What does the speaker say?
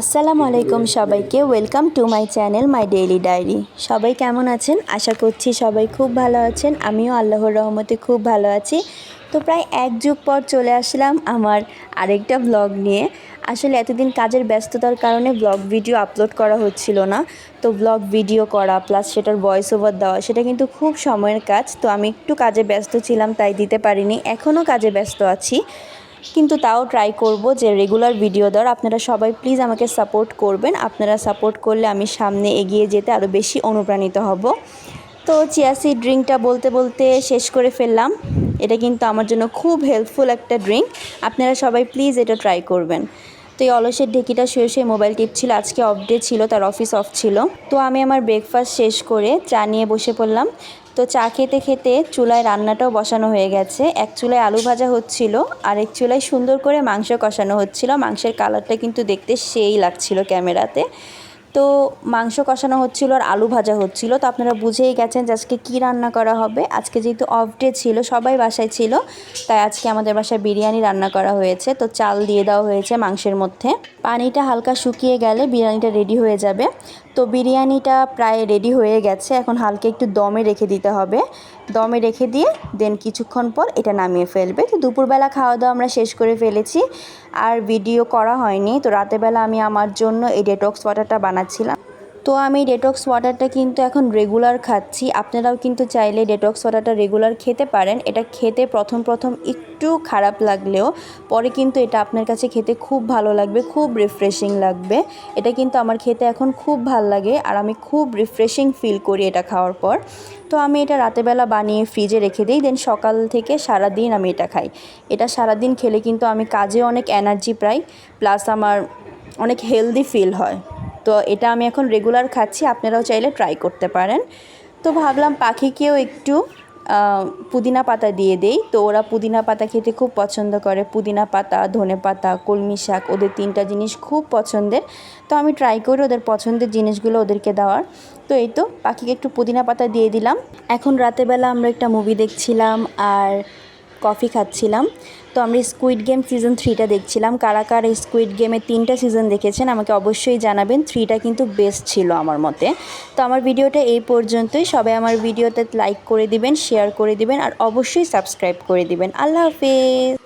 আসসালামু আলাইকুম সবাইকে welcome to my channel my daily diary সবাই কেমন আছেন? আশা করছি সবাই খুব ভালো আছেন। আমিও আল্লাহর রহমতে খুব ভালো আছি। তো প্রায় এক যুগ পর চলে আসলাম আমার আরেকটা ব্লগ নিয়ে। আসলে এতদিন কাজের ব্যস্ততার কারণে ব্লগ ভিডিও আপলোড করা হচ্ছিল না। তো ব্লগ ভিডিও করা প্লাস সেটার ভয়েস ওভার দেওয়া, সেটা কিন্তু খুব সময়ের কাজ। তো আমি একটু কাজে ব্যস্ত ছিলাম, তাই দিতে পারিনি। এখনও কাজে ব্যস্ত আছি। কিন্তু তাও ট্রাই করব যে রেগুলার ভিডিও দেওয়ার। আপনারা সবাই প্লিজ আমাকে সাপোর্ট করবেন। আপনারা সাপোর্ট করলে আমি সামনে এগিয়ে যেতে আরও বেশি অনুপ্রাণিত হব। তো চিয়াসি ড্রিঙ্কটা বলতে বলতে শেষ করে ফেললাম। এটা কিন্তু আমার জন্য খুব হেল্পফুল একটা ড্রিঙ্ক আপনারা সবাই প্লিজ এটা ট্রাই করবেন। তো এই অলসের ঢেকিটা শুয়ে শুয়ে মোবাইল টিপছিল, আজকে অফ ডে ছিল, তার অফিস অফ ছিল। তো আমি আমার ব্রেকফাস্ট শেষ করে চা নিয়ে বসে পড়লাম। তো চা খেতে খেতে চুলায় রান্নাটাও বসানো হয়ে গেছে। এক চুলায় আলু ভাজা হচ্ছিল, আর এক চুলায় সুন্দর করে মাংস কষানো হচ্ছিল। মাংসের কালারটা কিন্তু দেখতে সেই লাগছিল ক্যামেরাতে। তো মাংস কষানো হচ্ছিল আর আলু ভাজা হচ্ছিল, তো আপনারা বুঝেই গেছেন যে আজকে কী রান্না করা হবে। আজকে যেহেতু অফ ডে ছিল, সবাই বাসায় ছিল, তাই আজকে আমাদের বাসায় বিরিয়ানি রান্না করা হয়েছে। তো চাল দিয়ে দেওয়া হয়েছে মাংসের মধ্যে। পানিটা হালকা শুকিয়ে গেলে বিরিয়ানিটা রেডি হয়ে যাবে। তো বিরিয়ানিটা প্রায় রেডি হয়ে গেছে, এখন হালকা একটু দমে রেখে দিতে হবে। দমে রেখে দিয়ে দেন কিছুক্ষণ পর এটা নামিয়ে ফেলবে। তো দুপুরবেলা খাওয়া দাওয়া আমরা শেষ করে ফেলেছি। আর ভিডিও করা হয়নি। তো রাতেরবেলা আমি আমার জন্য এই ডেটক্স ওয়াটারটা বানাচ্ছিলাম। তো আমি ডেটক্স ওয়াটারটা কিন্তু এখন রেগুলার খাচ্ছি। আপনারাও কিন্তু চাইলে ডেটক্স ওয়াটারটা রেগুলার খেতে পারেন। এটা খেতে প্রথম প্রথম একটু খারাপ লাগলেও পরে কিন্তু এটা আপনার কাছে খেতে খুব ভালো লাগবে, খুব রিফ্রেশিং লাগবে। এটা কিন্তু আমার খেতে এখন খুব ভালো লাগে আর আমি খুব রিফ্রেশিং ফিল করি এটা খাওয়ার পর। তো আমি এটা রাতেরবেলা বানিয়ে ফ্রিজে রেখে দিই দেন সকাল থেকে সারা দিন আমি এটা খাই। এটা সারা দিন খেলে কিন্তু আমি কাজে অনেক এনার্জি পাই প্লাস আমার অনেক হেলদি ফিল হয়। তো এটা আমি এখন রেগুলার খাচ্ছি, আপনারাও চাইলে ট্রাই করতে পারেন। তো ভাবলাম পাখিকেও একটু পুদিনা পাতা দিয়ে দেই। তো ওরা পুদিনা পাতা খেতে খুব পছন্দ করে। পুদিনা পাতা, ধনে পাতা, কলমি শাক, ওদের তিনটা জিনিস খুব পছন্দের। তো আমি ট্রাই করি ওদের পছন্দের জিনিসগুলো ওদেরকে দেওয়ার। তো এই তো, পাখিকে একটু পুদিনা পাতা দিয়ে দিলাম। এখন রাতেরবেলা আমরা একটা মুভি দেখছিলাম, আর কফি খাচ্ছিলাম। তো আমরা স্কুইড গেম সিজন থ্রিটা দেখছিলাম। কারা কারা স্কুইড গেমের তিনটা সিজন দেখেছেন আমাকে অবশ্যই জানাবেন। থ্রিটা কিন্তু বেস্ট ছিল আমার মতে। তো আমার ভিডিওটা এই পর্যন্তই। সবাই আমার ভিডিওতে লাইক করে দিবেন শেয়ার করে দিবেন, আর অবশ্যই সাবস্ক্রাইব করে দিবেন। আল্লাহ হাফেজ!